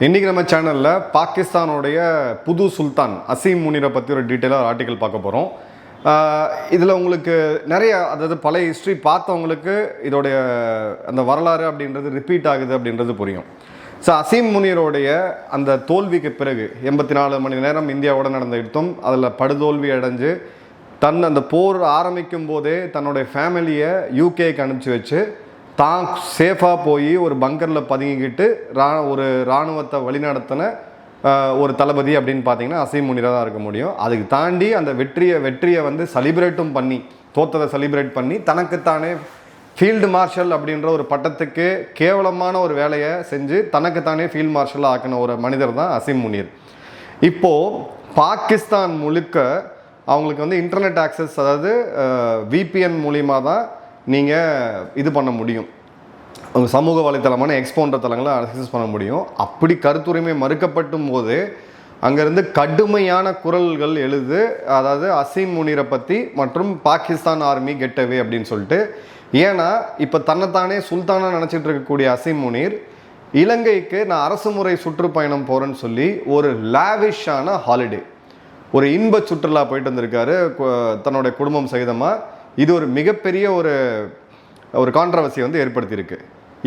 இன்றைக்கி நம்ம சேனலில் பாகிஸ்தானுடைய புது சுல்தான் அசீம் முனிரை பற்றி ஒரு டீட்டெயிலாக ஆர்டிக்கல் பார்க்க போகிறோம் இதில் உங்களுக்கு நிறைய அதாவது பழைய ஹிஸ்ட்ரி பார்த்தவங்களுக்கு இதோடைய அந்த வரலாறு அப்படின்றது ரிப்பீட் ஆகுது அப்படின்றது புரியும். ஸோ அசீம் முனியருடைய அந்த தோல்விக்கு பிறகு எண்பத்தி நாலு மணி நேரம் இந்தியாவோட நடந்த யுத்தம் அதில் படுதோல்வி அடைஞ்சு தன் அந்த போர் ஆரம்பிக்கும் போதே தன்னுடைய ஃபேமிலியை யூகேக்கு அனுப்பிச்சி வச்சு தான் சேஃபாக போய் ஒரு பங்கரில் பதுங்கிக்கிட்டு ரா ஒரு இராணுவத்தை வழிநடத்தின ஒரு தளபதி அப்படின்னு பார்த்தீங்கன்னா அசீம் முனிராக தான் இருக்க முடியும். அதுக்கு தாண்டி அந்த வெற்றியை வெற்றியை வந்து செலிப்ரேட்டும் பண்ணி தோத்ததை செலிப்ரேட் பண்ணி தனக்குத்தானே ஃபீல்டு மார்ஷல் அப்படின்ற ஒரு பட்டத்துக்கு கேவலமான ஒரு வேலையை செஞ்சு தனக்குத்தானே ஃபீல்ட் மார்ஷல் ஆக்கின ஒரு மனிதர் தான் அசீம் முனீர். இப்போது பாகிஸ்தான் முழுக்க அவங்களுக்கு வந்து இன்டர்நெட் ஆக்சஸ் அதாவது விபிஎன் மூலிமா தான் நீங்கள் இது பண்ண முடியும். சமூக வலைத்தளமான எக்ஸ் போன்ற தளங்களை அக்சஸ் பண்ண முடியும். அப்படி கருத்துரிமை மறுக்கப்பட்டும் போது அங்கேருந்து கடுமையான குரல்கள் எழுது. அதாவது அசீம் முனீரை பற்றி மற்றும் பாகிஸ்தான் ஆர்மி கெட்டவே அப்படின்னு சொல்லிட்டு. ஏன்னா இப்போ தன்னைத்தானே சுல்தானாக நினச்சிட்டு இருக்கக்கூடிய அசீம் முனீர் இலங்கைக்கு நான் அரசு முறை சுற்றுப்பயணம் போகிறேன்னு சொல்லி ஒரு லாவிஷான ஹாலிடே ஒரு இன்ப சுற்றுலா போயிட்டு வந்திருக்காரு தன்னுடைய குடும்பம் சகிதமாக இது ஒரு மிகப்பெரிய ஒரு ஒரு கான்ட்ரவர்சியை வந்து ஏற்படுத்தியிருக்கு.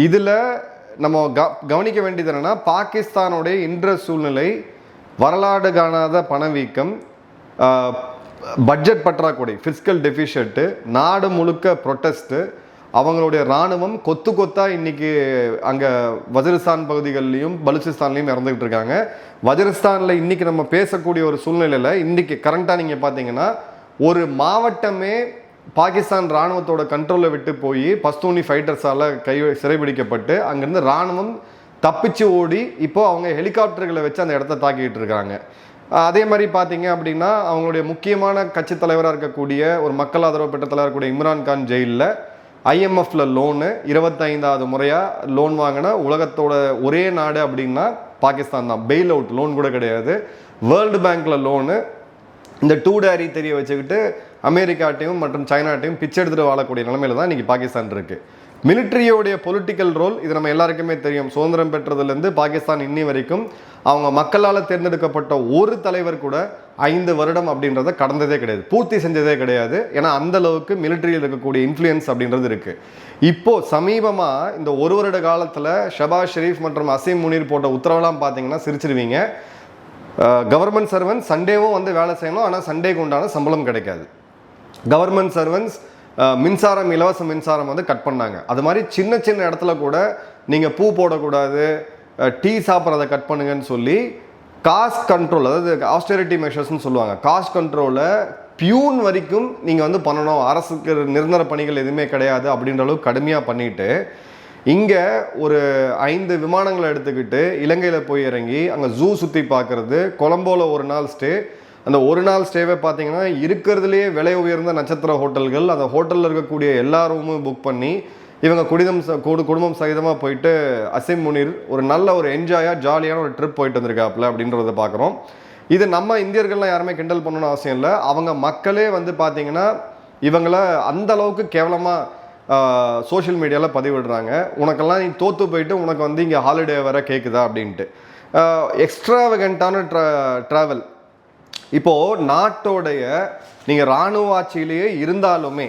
இதில் நம்ம க கவனிக்க வேண்டியது என்னென்னா பாகிஸ்தானுடைய இன்ற சூழ்நிலை வரலாறு காணாத பணவீக்கம் பட்ஜெட் பற்றாக்குறை ஃபிஸ்கல் டெஃபிஷியட்டு நாடு முழுக்க ப்ரொட்டஸ்ட்டு அவங்களுடைய இராணுவம் கொத்து கொத்தாக இன்றைக்கி அங்கே வஜிரிஸ்தான் பகுதிகள்லையும் பலுச்சிஸ்தான்லையும் இறந்துக்கிட்டு இருக்காங்க. வஜிரிஸ்தானில் இன்றைக்கி நம்ம பேசக்கூடிய ஒரு சூழ்நிலையில் இன்றைக்கி கரண்ட்டாக நீங்கள் பார்த்தீங்கன்னா ஒரு மாவட்டமே பாகிஸ்தான் ராணுவத்தோட கண்ட்ரோலில் விட்டு போய் பஸ்தூனி ஃபைட்டர்ஸால் கை சிறைபிடிக்கப்பட்டு அங்கேருந்து ராணுவம் தப்பிச்சு ஓடி இப்போ அவங்க ஹெலிகாப்டர்களை வச்சு அந்த இடத்த தாக்கிட்டு இருக்காங்க. அதே மாதிரி பார்த்தீங்க அப்படின்னா அவங்களுடைய முக்கியமான கட்சி தலைவராக இருக்கக்கூடிய ஒரு மக்கள் ஆதரவு பெற்ற தலைவராக கூடிய இம்ரான்கான் ஜெயிலில் ஐஎம்எஃப்ல லோனு இருபத்தைந்தாவது முறையாக லோன் வாங்கின உலகத்தோட ஒரே நாடு அப்படின்னா பாகிஸ்தான் தான். பெயில் அவுட் லோன் கூட கிடையாது. வேர்ல்டு பேங்க்ல லோனு இந்த டூ டேரி தெரிய வச்சுக்கிட்டு அமெரிக்காட்டையும் மற்றும் சைனாட்டையும் பிச்சை எடுத்துட்டு வாழக்கூடிய நிலைமையில தான் இன்னைக்கு பாகிஸ்தான் இருக்கு. மிலிட்ரியோடைய பொலிட்டிக்கல் ரோல் இது நம்ம எல்லாருக்குமே தெரியும். சுதந்திரம் பெற்றதுலேருந்து பாகிஸ்தான் இன்னி வரைக்கும் அவங்க மக்களால் தேர்ந்தெடுக்கப்பட்ட ஒரு தலைவர் கூட ஐந்து வருடம் அப்படின்றத கடந்ததே கிடையாது. பூர்த்தி செஞ்சதே கிடையாது. ஏன்னா அந்த அளவுக்கு மிலிட்ரியில் இருக்கக்கூடிய இன்ஃப்ளூயன்ஸ் அப்படின்றது இருக்குது இப்போது சமீபமாக இந்த ஒரு வருட காலத்தில் ஷபாஸ் ஷெரீஃப் மற்றும் அசீம் முனீர் போட்ட உத்தரவெல்லாம் பார்த்தீங்கன்னா சிரிச்சிருவீங்க. கவர்மெண்ட் சர்வன்ட் சண்டேவும் வந்து வேலை செய்யணும். ஆனால் சண்டேக்கு உண்டான சம்பளம் கிடைக்காது. கவர்மெண்ட் சர்வன்ஸ் மின்சாரம் இலவச மின்சாரம் வந்து கட் பண்ணாங்க. அது மாதிரி சின்ன சின்ன இடத்துல கூட நீங்கள் பூ போடக்கூடாது டீ சாப்பிட்றத கட் பண்ணுங்கன்னு சொல்லி காஸ்ட் கண்ட்ரோல் அதாவது ஆஸ்டரிட்டி மெஷர்ஸ்னு சொல்லுவாங்க. காஸ்ட் கண்ட்ரோலை பியூன் வரைக்கும் நீங்கள் வந்து பண்ணணும். அரசுக்கு நிரந்தர பணிகள் எதுவுமே கிடையாது அப்படின்ற அளவுக்கு கடுமையாக பண்ணிட்டு இங்கே ஒரு ஐந்து விமானங்களை எடுத்துக்கிட்டு இலங்கையில் போய் இறங்கி அங்கே ஜூ சுற்றி பார்க்குறது கொலம்போவில் ஒரு நாள் ஸ்டே அந்த ஒரு நாள் ஸ்டேவே பார்த்தீங்கன்னா இருக்கிறதுலேயே விலை உயர்ந்த நட்சத்திர ஹோட்டல்கள் அந்த ஹோட்டலில் இருக்கக்கூடிய எல்லா ரூமும் புக் பண்ணி இவங்க குடிதம் ச- குடும்பம் சகிதமாக போயிட்டு அசிம் முனீர் ஒரு நல்ல ஒரு என்ஜாயாக ஜாலியான ஒரு ட்ரிப் போயிட்டு வந்திருக்காப்புல அப்படின்றத பார்க்குறோம் இது நம்ம இந்தியர்கள்லாம் யாருமே கிண்டல் பண்ணணும்னு அவசியம் இல்லை. அவங்க மக்களே வந்து பார்த்தீங்கன்னா இவங்கள அந்த அளவுக்கு கேவலமாக சோஷியல் மீடியாவில் பதிவிடுறாங்க. உனக்கெல்லாம் நீ தோற்று போயிட்டு உனக்கு வந்து இங்கே ஹாலிடே வர கேட்குதா அப்படின்ட்டு. எக்ஸ்ட்ராவகண்ட்டான ட்ரா ட்ராவல் இப்போது நாட்டோடைய நீங்கள் இராணுவ ஆட்சியிலேயே இருந்தாலுமே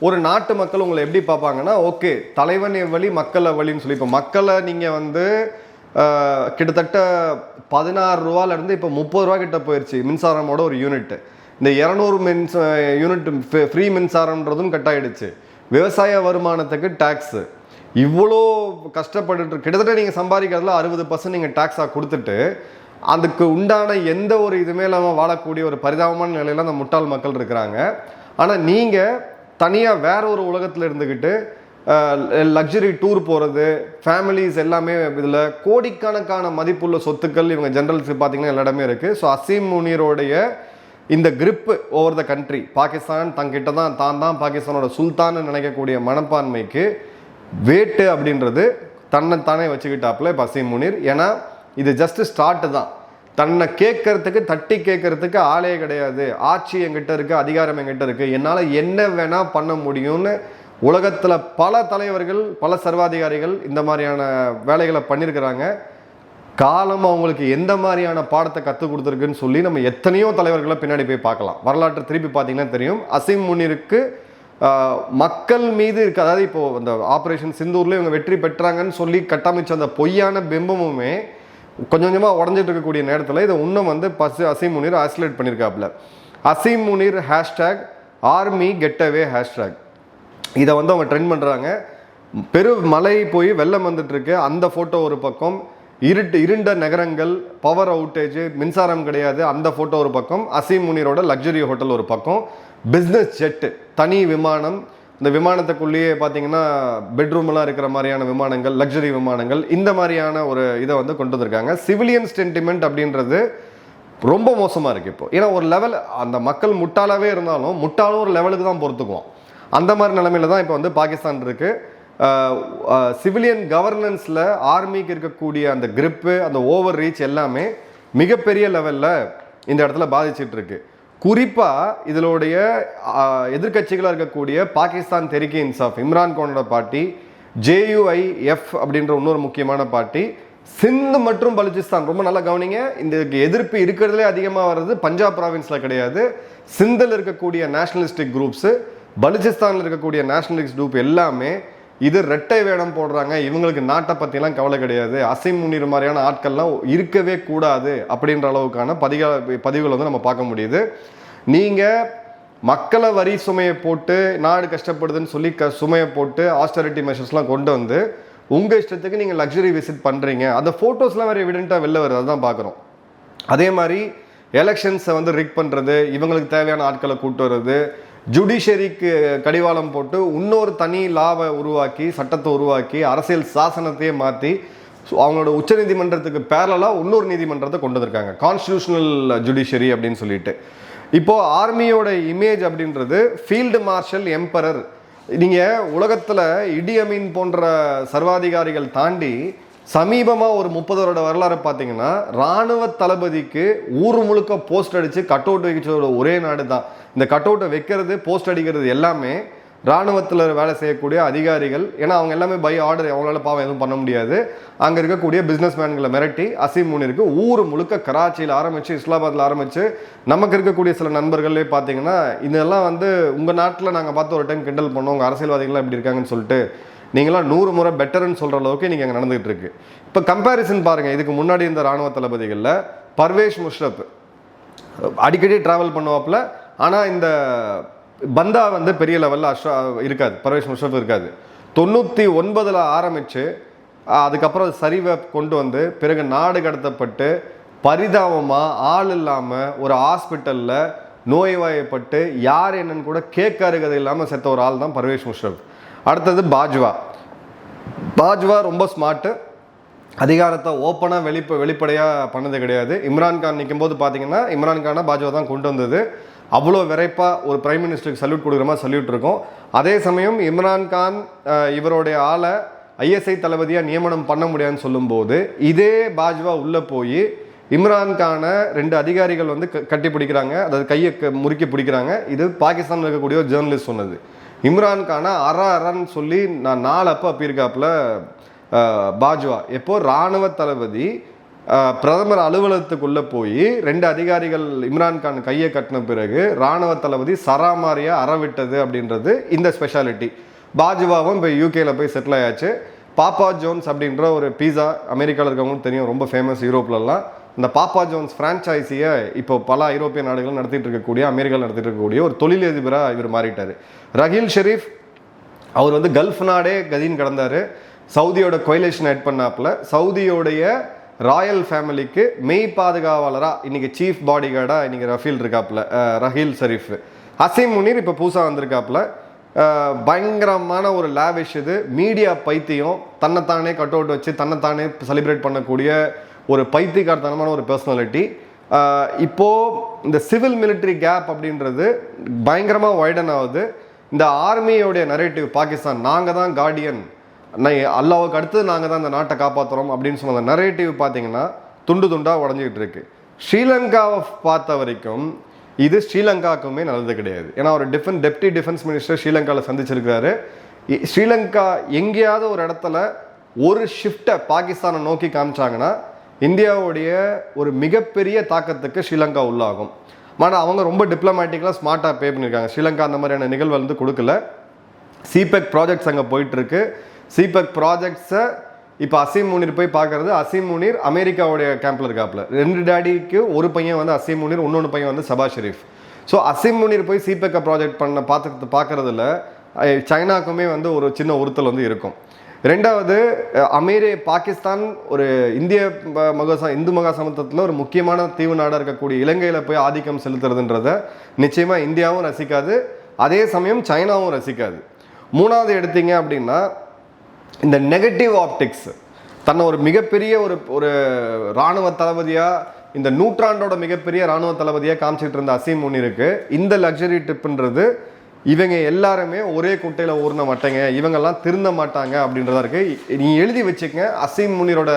ஒரு நாட்டு மக்கள் உங்களை எப்படி பார்ப்பாங்கன்னா ஓகே தலைவன் வழி மக்களை வழின்னு சொல்லி இப்போ மக்களை நீங்கள் வந்து கிட்டத்தட்ட பதினாறு ரூபாலேருந்து இப்போ முப்பது ரூபா கிட்ட போயிடுச்சு மின்சாரமோட ஒரு யூனிட்டு இந்த இரநூறு மின்ச யூனிட் ஃப்ரீ மின்சாரம்ன்றதும் கட் ஆயிடுச்சு விவசாய வருமானத்துக்கு டேக்ஸு இவ்வளோ கஷ்டப்பட்டுட்டு கிட்டத்தட்ட நீங்கள் சம்பாதிக்கிறதுல அறுபது பர்சன்ட் நீங்கள் டேக்ஸாக கொடுத்துட்டு அதுக்கு உண்டான எந்த ஒரு இதுவுமே இல்லாமல் வாழக்கூடிய ஒரு பரிதாபமான நிலையில் அந்த முட்டாள் மக்கள் இருக்கிறாங்க. ஆனால் நீங்கள் தனியாக வேற ஒரு உலகத்தில் இருந்துக்கிட்டு லக்ஸரி டூர் போகிறது ஃபேமிலிஸ் எல்லாமே இதில் கோடிக்கணக்கான மதிப்புள்ள சொத்துக்கள் இவங்க ஜென்ரல்ஸுக்கு பார்த்தீங்கன்னா எல்லா இடமே இருக்குது ஸோ அசீம் முனீரோடைய இந்த grip over the country Pakistan தங்கிட்ட தான் தான் தான் பாகிஸ்தானோட சுல்தான்னு நினைக்கக்கூடிய மனப்பான்மைக்கு வேட்டு அப்படின்றது தன்னை தானே வச்சுக்கிட்டாப்புல இப்போ அசீம் முனீர். ஏன்னா இது ஜஸ்ட் ஸ்டார்ட் தான். தன்னை கேட்கறதுக்கு தட்டி கேட்கறதுக்கு ஆளே கிடையாது. ஆட்சி என்கிட்ட இருக்குது அதிகாரம் என்கிட்ட இருக்குது என்னால் என்ன வேணால் பண்ண முடியும்னு உலகத்தில் பல தலைவர்கள் பல சர்வாதிகாரிகள் இந்த மாதிரியான வேலைகளை பண்ணியிருக்கிறாங்க காலம் அவங்களுக்கு எந்த மாதிரியான பாடத்தை கற்றுக் கொடுத்துருக்குன்னு சொல்லி நம்ம எத்தனையோ தலைவர்களை பின்னாடி போய் பார்க்கலாம். வரலாற்றை திருப்பி பார்த்தீங்கன்னா தெரியும். அசீம் முன்னிருக்கு மக்கள் மீது இருக்கு அதாவது இப்போ அந்த ஆப்ரேஷன் சிந்தூர்ல இவங்க வெற்றி பெற்றாங்கன்னு சொல்லி கட்டமைச்ச அந்த பொய்யான பிம்பமுமே கொஞ்சம் கொஞ்சமாக உடஞ்சிட்டு இருக்கக்கூடிய நேரத்தில் இதை இன்னும் வந்து பசு அசீம் முனீர் ஆசிலேட் பண்ணியிருக்காப்புல அசீம் முனீர் ஹேஷ்டேக் ஆர்மி கெட்டவே ஹேஷ்டேக் இதை வந்து அவங்க ட்ரெண்ட் பண்ணுறாங்க பெரு மழை போய் வெள்ளம் வந்துட்டுருக்கு. அந்த ஃபோட்டோ ஒரு பக்கம். இருட்டு இருண்ட நகரங்கள் பவர் அவுட்டேஜ் மின்சாரம் கிடையாது. அந்த ஃபோட்டோ ஒரு பக்கம். அசீம் முனீரோட லக்ஸரி ஹோட்டல் ஒரு பக்கம். பிஸ்னஸ் ஜெட்டு தனி விமானம் இந்த விமானத்துக்குள்ளேயே பார்த்தீங்கன்னா பெட்ரூம்லாம் இருக்கிற மாதிரியான விமானங்கள் லக்ஸரி விமானங்கள் இந்த மாதிரியான ஒரு இதை வந்து கொண்டு வந்திருக்காங்க. சிவிலியன் சென்டிமெண்ட் அப்படின்றது ரொம்ப மோசமாக இருக்குது இப்போ. ஏன்னா ஒரு லெவல் அந்த மக்கள் முட்டாளாகவே இருந்தாலும் முட்டாளும் ஒரு லெவலுக்கு தான் பொறுத்துக்குவோம் அந்த மாதிரி நிலமையில தான் இப்போ வந்து பாகிஸ்தான் இருக்குது சிவிலியன் கவர்னன்ஸில் ஆர்மிக்கு இருக்கக்கூடிய அந்த கிரிப்பு அந்த ஓவர் ரீச் எல்லாமே மிகப்பெரிய லெவலில் இந்த இடத்துல பாதிச்சிட்டுருக்கு குறிப்பாக இதனுடைய எதிர்க்கட்சிகளாக இருக்கக்கூடிய பாகிஸ்தான் தெரிக்கி இன்சாஃப் இம்ரான் கானோட பார்ட்டி ஜேயுஐஎஃப் அப்படின்ற இன்னொரு முக்கியமான பார்ட்டி சிந்து மற்றும் பலுச்சிஸ்தான் ரொம்ப நல்லா கவனிங்க. இந்த எதிர்ப்பு இருக்கிறதுலே அதிகமாக வர்றது பஞ்சாப் ப்ராவின்ஸில் கிடையாது. சிந்தில் இருக்கக்கூடிய நேஷனலிஸ்டிக் குரூப்ஸு பலுச்சிஸ்தானில் இருக்கக்கூடிய நேஷனலிஸ்ட் குரூப் எல்லாமே இது ரெட்டை வேடம் போடுறாங்க. இவங்களுக்கு நாட்டை பற்றிலாம் கவலை கிடையாது. அசை முனீர் மாதிரியான ஆட்கள்லாம் இருக்கவே கூடாது அப்படின்ற அளவுக்கான பதிக பதிவுகள் வந்து நம்ம பார்க்க முடியுது. நீங்கள் மக்களை வரி சுமையை போட்டு நாடு கஷ்டப்படுதுன்னு சொல்லி க சுமையை போட்டு ஆஸ்டரிட்டி மெஷர்ஸ்லாம் கொண்டு வந்து உங்கள் இஷ்டத்துக்கு நீங்கள் லக்ஸரி விசிட் பண்ணுறீங்க அந்த ஃபோட்டோஸ்லாம் வேறு எவிடெண்ட்டாக வெளில வருது. அதுதான் பார்க்குறோம். அதே மாதிரி எலெக்ஷன்ஸை வந்து ரிக் பண்ணுறது இவங்களுக்கு தேவையான ஆட்களை கூட்டு வர்றது ஜுடிஷியரிக்கு கடிவாளம் போட்டு இன்னொரு தனி லாவை உருவாக்கி சட்டத்தை உருவாக்கி அரசியல் சாசனத்தையே மாற்றி அவங்களோட உச்சநீதிமன்றத்துக்கு பேரலாக இன்னொரு நீதிமன்றத்தை கொண்டு வந்திருக்காங்க. கான்ஸ்டியூஷனல் ஜுடிஷியரி அப்படின்னு சொல்லிட்டு. இப்போது ஆர்மியோட இமேஜ் அப்படின்றது ஃபீல்டு மார்ஷல் எம்பரர் நீங்கள் உலகத்தில் இடி அமீன் போன்ற சர்வாதிகாரிகள் தாண்டி சமீபமாக ஒரு முப்பது வருட வரலாறு பார்த்தீங்கன்னா ராணுவ தளபதிக்கு ஊர் முழுக்க போஸ்ட் அடித்து கட் அவுட் வைக்கிறதோட ஒரே நாடு தான் இந்த கட் அவுட்டை வைக்கிறது போஸ்ட் அடிக்கிறது எல்லாமே ராணுவத்தில் வேலை செய்யக்கூடிய அதிகாரிகள். ஏன்னா அவங்க எல்லாமே பை ஆர்டர் அவங்களால பாவம் எதுவும் பண்ண முடியாது. அங்கே இருக்கக்கூடிய பிஸ்னஸ் மேன்களை மிரட்டி அசீம் முனிருக்கு ஊர் முழுக்க கராச்சியில் ஆரம்பித்து இஸ்லாபாத்தில் ஆரம்பித்து நமக்கு இருக்கக்கூடிய சில நண்பர்களே பார்த்தீங்கன்னா இதெல்லாம் வந்து உங்கள் நாட்டில் நாங்கள் பார்த்து ஒரு டைம் கிண்டல் பண்ணோம் உங்கள் அரசியல்வாதிகள்லாம் இப்படி இருக்காங்கன்னு சொல்லிட்டு நீங்களாம் நூறு முறை பெட்டர்னு சொல்கிற அளவுக்கு நீங்கள் அங்கே நடந்துகிட்டு இருக்கு. இப்போ கம்பேரிசன் பாருங்கள் இதுக்கு முன்னாடி இந்த ராணுவ தளபதிகளில் பர்வேஷ் முஷ்ரப். அடிக்கடி ட்ராவல் பண்ணுவாப்புல ஆனால் இந்த பந்தா வந்து பெரிய லெவலில் அஷ்ரா இருக்காது. பர்வேஷ் முஷ்ரப் இருக்காது. தொண்ணூற்றி ஒன்பதில் ஆரம்பித்து அதுக்கப்புறம் அது சரிவை கொண்டு வந்து பிறகு நாடு கடத்தப்பட்டு பரிதாபமாக ஆள் இல்லாமல் ஒரு ஹாஸ்பிட்டலில் நோய்வாயப்பட்டு யார் என்னன்னு கூட கேட்க இல்லாமல் செத்த ஒரு ஆள் தான் பர்வேஷ் முஷ்ரப். அடுத்தது பாஜ்வா. பாஜ்வா ரொம்ப ஸ்மார்ட்டு அதிகாரத்தை ஓப்பனாக வெளிப்ப வெளிப்படையாக பண்ணது கிடையாது. இம்ரான்கான் நிற்கும்போது பார்த்தீங்கன்னா இம்ரான்கானை பாஜ்வா தான் கொண்டு வந்தது. அவ்வளோ விரைப்பாக ஒரு பிரைம் மினிஸ்டருக்கு சல்யூட் கொடுக்குற மாதிரி சல்யூட் இருக்கும். அதே சமயம் இம்ரான்கான் இவருடைய ஆளை ஐஎஸ்ஐ தளபதியாக நியமனம் பண்ண முடியாதுன்னு சொல்லும்போது இதே பாஜ்வா உள்ளே போய் இம்ரான்கானை ரெண்டு அதிகாரிகள் வந்து க- கட்டி பிடிக்கிறாங்க அதாவது கையை க- முறுக்கி பிடிக்கிறாங்க. இது பாகிஸ்தானில் இருக்கக்கூடிய ஒரு ஜேர்னலிஸ்ட் சொன்னது. இம்ரான்கானை அற அறன்னு சொல்லி நான் நாலு அப்போ அப்பியிருக்காப்புல பாஜ்வா. எப்போ இராணுவ தளபதி பிரதமர் அலுவலகத்துக்குள்ளே போய் ரெண்டு அதிகாரிகள் இம்ரான்கான் கையை கட்டின பிறகு ராணுவ தளபதி சராமாரியாக அறவிட்டது அப்படின்றது இந்த ஸ்பெஷாலிட்டி பாஜ்வாவும் இப்போ யூகேயில் போய் செட்டில் ஆயாச்சு. பாப்பா ஜோன்ஸ் அப்படின்ற ஒரு பீஸா அமெரிக்காவில் இருக்கவங்களும் தெரியும் ரொம்ப ஃபேமஸ் யூரோப்லலாம். இந்த பாப்பா ஜோன்ஸ் ஃப்ரான்ச்சைஸியை இப்போ பல ஐரோப்பிய நாடுகள் நடத்திட்டு இருக்கக்கூடிய அமெரிக்காவில் நடத்திட்டு இருக்கக்கூடிய ஒரு தொழிலதிபராக இவர் மாறிட்டார். ரஹீல் ஷெரீஃப் அவர் வந்து கல்ஃப் நாடே கதின்னு கடந்தார். சவுதியோட கொயிலேஷன் ஆட் பண்ணாப்புல. சவுதியோடைய ராயல் ஃபேமிலிக்கு மெய் பாதுகாவலராக இன்னைக்கு சீஃப் பாடி கார்டாக இன்னைக்கு ரஃபீல் இருக்காப்புல ரஹீல் ஷெரீஃப் அசீம் முனீர் இப்போ புதுசாக வந்திருக்காப்புல. பயங்கரமான ஒரு லேவிஷ் இது. மீடியா பைத்தியம். தன்னைத்தானே கட் அவுட் வச்சு தன்னைத்தானே செலிப்ரேட் பண்ணக்கூடிய ஒரு பைத்தியக்காரத்தனமான ஒரு பர்சனாலிட்டி இப்போது இந்த சிவில் மிலிட்ரி கேப் அப்படின்றது பயங்கரமாக வைடன் ஆகுது. இந்த ஆர்மியோடைய நரேட்டிவ் பாகிஸ்தான் நாங்கள் தான் கார்டியன் அல்லாவுக்கு அடுத்து நாங்கள் தான் இந்த நாட்டை காப்பாற்றுறோம் அப்படின்னு சொன்ன அந்த நரேட்டிவ் பார்த்தீங்கன்னா துண்டு துண்டாக உடஞ்சிக்கிட்டு இருக்கு. ஸ்ரீலங்காவை பார்த்த வரைக்கும் இது ஸ்ரீலங்காவுக்குமே நல்லது கிடையாது. ஏன்னா ஒரு டிஃபென் டெப்டி டிஃபென்ஸ் மினிஸ்டர் ஸ்ரீலங்காவில் சந்திச்சிருக்காரு இ- ஸ்ரீலங்கா எங்கேயாவது ஒரு இடத்துல ஒரு ஷிஃப்டை பாகிஸ்தானை நோக்கி காமிச்சாங்கன்னா இந்தியாவுடைய ஒரு மிகப்பெரிய தாக்கத்துக்கு ஸ்ரீலங்கா உள்ளாகும். ஆனால் அவங்க ரொம்ப டிப்ளமேட்டிக்கலாக ஸ்மார்ட்டாக பே பண்ணியிருக்காங்க ஸ்ரீலங்கா அந்த மாதிரியான நிகழ்வு வந்து கொடுக்கல. சிபெக் ப்ராஜெக்ட்ஸ் அங்கே போயிட்டுருக்கு. சிபெக் ப்ராஜெக்ட்ஸை இப்போ அசீம் முனீர் போய் பார்க்கறது அசீம் முனீர் அமெரிக்காவுடைய கேம்பில் இருக்காப்புல. ரெண்டு டேடிக்கு ஒரு பையன் வந்து அசீம் முனீர் இன்னொன்று பையன் வந்து சபா ஷெரீஃப் ஸோ அசீம் முனீர் போய் சிபெக்கை ப்ராஜெக்ட் பண்ண பார்த்து பார்க்குறதுல சைனாக்குமே வந்து ஒரு சின்ன உறுத்தல் வந்து இருக்கும். ரெண்டாவது அஹ், பாகிஸ்தான் ஒரு இந்திய ம- மகா இந்து மகா சமத்துவத்தில் ஒரு முக்கியமான தீவு நாடாக இருக்கக்கூடிய இலங்கையில் போய் ஆதிக்கம் செலுத்துறதுன்றத நிச்சயமாக இந்தியாவும் ரசிக்காது அதே சமயம் சைனாவும் ரசிக்காது. மூணாவது எடுத்தீங்க அப்படின்னா இந்த நெகட்டிவ் ஆப்டிக்ஸ் தன்னை ஒரு மிகப்பெரிய ஒரு ஒரு இராணுவ தளபதியாக இந்த நூற்றாண்டோட மிகப்பெரிய இராணுவ தளபதியாக காமிச்சிட்டு இருந்த அசீம் முனிருக்கு இந்த லக்ஸரி ட்ரிப்புன்றது இவங்க எல்லாருமே ஒரே குட்டையில் ஊர்ன மாட்டேங்க. இவங்கெல்லாம் திருந்த மாட்டாங்க அப்படின்றதா இருக்கு. நீ எழுதி வச்சுக்கங்க. அசீம் முனிரோட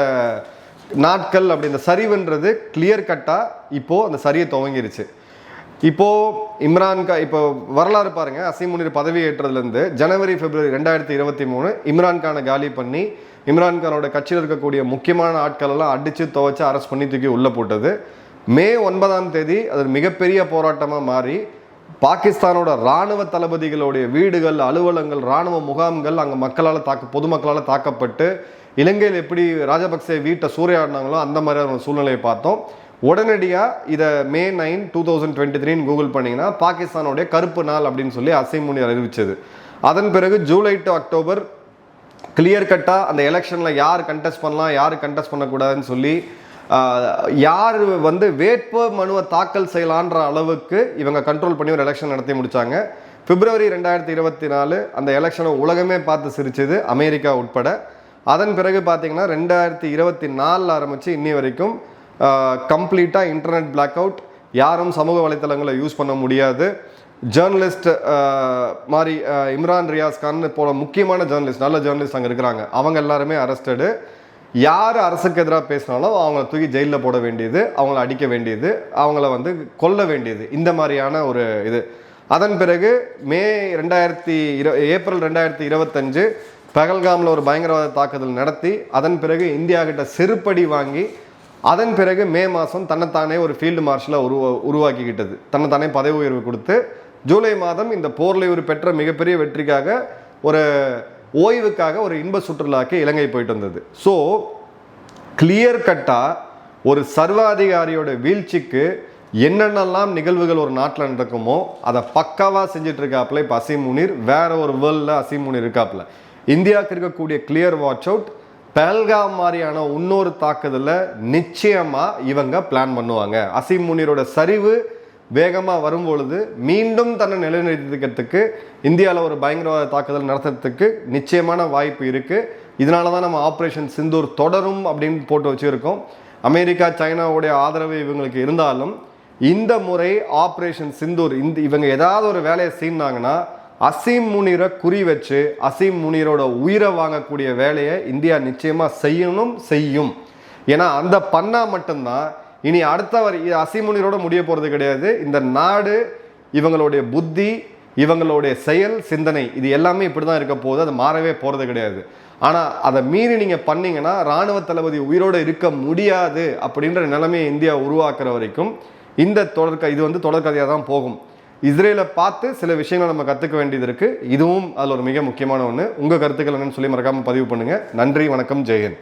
நாட்கள் அப்படி இந்த சரிவுன்றது கிளியர் கட்டாக இப்போது அந்த சரியை துவங்கிருச்சு. இப்போது இம்ரான்கா இப்போ வரலாறு பாருங்க. அசீம் முனீர் பதவி ஏற்றதுலேருந்து ஜனவரி பிப்ரவரி ரெண்டாயிரத்தி இருபத்தி மூணு இம்ரான்கானை காலி பண்ணி இம்ரான்கானோட கட்சியில் இருக்கக்கூடிய முக்கியமான ஆட்களெல்லாம் அடித்து துவைச்சு அரெஸ்ட் பண்ணி தூக்கி உள்ள போட்டது. மே ஒன்பதாம் தேதி அது மிகப்பெரிய போராட்டமாக மாறி பாகிஸ்தானோட ராணுவ தளபதிகளுடைய வீடுகள் அலுவலங்கள் ராணுவ முகாம்கள் அங்கே மக்களால் தாக்க பொதுமக்களால் தாக்கப்பட்டு இலங்கையில் எப்படி ராஜபக்சே வீட்டை சூறையாடினாங்களோ அந்த மாதிரியான ஒரு சூழ்நிலையை பார்த்தோம். உடனடியாக இதை May nine two thousand twenty த்ரீன்னு கூகுள் பண்ணிங்கன்னா பாகிஸ்தானுடைய கருப்பு நாள் அப்படின்னு சொல்லி அசீம் முனீர் அறிவிச்சது. அதன் பிறகு ஜூலை டு அக்டோபர் கிளியர் கட்டாக அந்த எலெக்ஷனில் யார் கண்டெஸ்ட் பண்ணலாம் யார் கண்டெஸ்ட் பண்ணக்கூடாதுன்னு சொல்லி யார் வந்து வேட்பு மனுவை தாக்கல் செய்யலான்ற அளவுக்கு இவங்க கண்ட்ரோல் பண்ணி ஒரு எலெக்ஷன் நடத்தி முடிச்சாங்க. பிப்ரவரி ரெண்டாயிரத்தி இருபத்தி நாலு அந்த எலெக்ஷனை உலகமே பார்த்து சிரிச்சது அமெரிக்கா உட்பட. அதன் பிறகு பார்த்திங்கன்னா ரெண்டாயிரத்தி இருபத்தி நாலில் ஆரம்பித்து இன்னி வரைக்கும் கம்ப்ளீட்டாக இன்டர்நெட் பிளாக் அவுட் யாரும் சமூக வலைத்தளங்களை யூஸ் பண்ண முடியாது. ஜேர்னலிஸ்ட் மாதிரி இம்ரான் ரியாஸ் கான் போல முக்கியமான ஜேர்னலிஸ்ட் நல்ல ஜேர்னலிஸ்ட் அங்கே இருக்கிறாங்க. அவங்க எல்லாருமே அரெஸ்டடு யார் அரசுக்கு எதிராக பேசினாலும் அவங்கள தூக்கி ஜெயிலில் போட வேண்டியது அவங்கள அடிக்க வேண்டியது அவங்கள வந்து கொல்ல வேண்டியது. இந்த மாதிரியான ஒரு இது. அதன் பிறகு மே ரெண்டாயிரத்தி இரு ஏப்ரல் ரெண்டாயிரத்தி இருபத்தஞ்சு பகல்காமில் ஒரு பயங்கரவாத தாக்குதல் நடத்தி அதன் பிறகு இந்தியா கிட்ட செருப்படி வாங்கி அதன் பிறகு மே மாதம் தன்னைத்தானே ஒரு ஃபீல்டு மார்ஷலாக உருவா உருவாக்கிக்கிட்டது. தன்னைத்தானே பதவி உயர்வு கொடுத்து ஜூலை மாதம் இந்த போர்லையூர் பெற்ற மிகப்பெரிய வெற்றிக்காக ஒரு ஓய்வுக்காக ஒரு இன்ப சுற்றுலாக்கு இலங்கை போயிட்டு வந்தது. ஸோ கிளியர் கட்டாக ஒரு சர்வாதிகாரியோட வீழ்ச்சிக்கு என்னென்னலாம் நிகழ்வுகள் ஒரு நாட்டில் நடக்குமோ அதை பக்காவாக செஞ்சிட்ருக்காப்புல. இப்போ அசீம் முனீர் வேற ஒரு வேர்ல்டில் அசீம் முனீர் இருக்காப்புல. இந்தியாவுக்கு இருக்கக்கூடிய கிளியர் வாட்ச் அவுட் பெல்காம் மாதிரியான இன்னொரு தாக்குதலை நிச்சயமாக இவங்க பிளான் பண்ணுவாங்க. அசீம் முனீரோட சரிவு வேகமாக வரும்பொழுது மீண்டும் தன்னை நிலைநிறுத்திக்கிறதுக்கு இந்தியாவில் ஒரு பயங்கரவாத தாக்குதல் நடத்துறதுக்கு நிச்சயமான வாய்ப்பு இருக்குது இதனால தான் நம்ம ஆப்ரேஷன் சிந்தூர் தொடரும் அப்படின்னு போட்டு வச்சுருக்கோம். அமெரிக்கா சைனாவுடைய ஆதரவு இவங்களுக்கு இருந்தாலும் இந்த முறை ஆப்ரேஷன் சிந்தூர் இந்த இவங்க ஏதாவது ஒரு வேலையை செய்யினாங்கன்னா அசீம் முனீரை குறி வச்சு அசீம் முனீரோட உயிரை வாங்கக்கூடிய வேலையை இந்தியா நிச்சயமாக செய்யணும் செய்யும். ஏன்னா அந்த பண்ணால் மட்டும்தான் இனி அடுத்த வரை முடிய போகிறது கிடையாது. இந்த நாடு இவங்களுடைய புத்தி இவங்களுடைய செயல் சிந்தனை இது எல்லாமே இப்படி தான் இருக்க போகுது அது மாறவே போகிறது கிடையாது. ஆனால் அதை மீறி நீங்கள் பண்ணீங்கன்னா ராணுவ தளபதி உயிரோட இருக்க முடியாது அப்படின்ற நிலைமையை இந்தியா உருவாக்குற வரைக்கும் இந்த தொடர்க இது வந்து தொடர்கதையாக தான் போகும். இஸ்ரேலை பார்த்து சில விஷயங்களை நம்ம கற்றுக்க வேண்டியது இருக்குது இதுவும் அதில் ஒரு மிக முக்கியமான ஒன்று உங்கள் கருத்துக்கள் என்னன்னு சொல்லி மறக்காமல் பதிவு பண்ணுங்கள் நன்றி வணக்கம் ஜெயன்